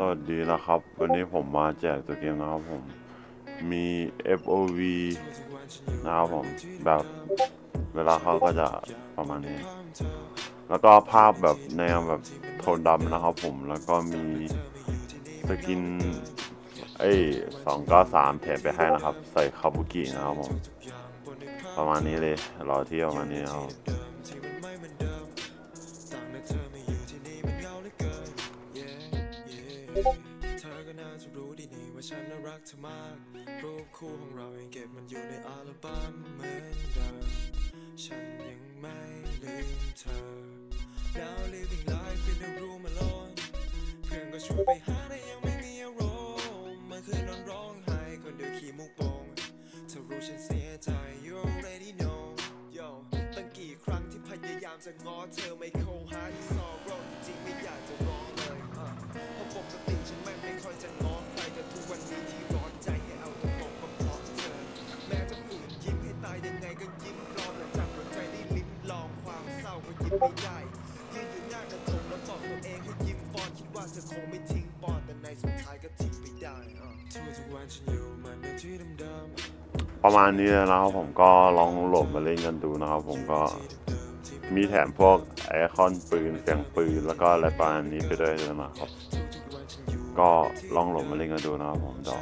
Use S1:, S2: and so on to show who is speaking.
S1: สวัสดีนะครับ วันนี้ผมมาแจกตัวเกมนะครับผม มี FOV นะครับผม แบบเวลาเขาก็จะประมาณนี้ แล้วก็ภาพแบบแนวแบบโทนดำนะครับผม แล้วก็มีสกินเอ้สองก็สามแถมไปให้นะครับ ใส่คาบุกินะครับผม ประมาณนี้เลย รอเที่ยวประมาณนี้นะครับ
S2: เธอก็น่าจะรู้ดีนี่ว่าฉันน่ารักเธอมาก รูปคู่ของเรายังเก็บมันอยู่ในอัลบั้มเหมือนเดิม ฉันยังไม่ลืมเธอ Now living life in a room alone เพื่อนก็ชวนไปหาแต่ยังไม่มีอารมณ์เมื่อคืนนอนร้องไห้คนเดียวขี้มุกโป่งเธอรู้ฉันเสียใจ you already know yo ตั้งกี่ครั้งที่พยายามจะง้อเธอไม่เข้าหาที่ซอรจริงไม่อยากจะร้อง ยังไงก็ยิ้มปลอมหลังจากหัวใจได้ลิ้มลองความเศร้าก็ยิ้มไม่ได้ยืนอยู่หน้ากระจกแล้วบอกตัวเองให้ยิ้มฟอนคิดว่าเธอคงไม่ทิ้งปอนแต่ในสุดท้ายก็ทิ้งไปได้อะทุกทุกๆวันฉันอยู่เหมันในที่เดิมๆ
S1: ประมาณนี้เลยนะครับผมก็ลองโหลดมาเล่นกันดูนะครับผมก็มีแถมพวกไอคอนปืนเสียงปืนแล้วก็อะไรประมาณนี้ไปด้วยนะครับ ก็ลองโหลดมาเล่นกันดูนะครับผมเดี๋ยว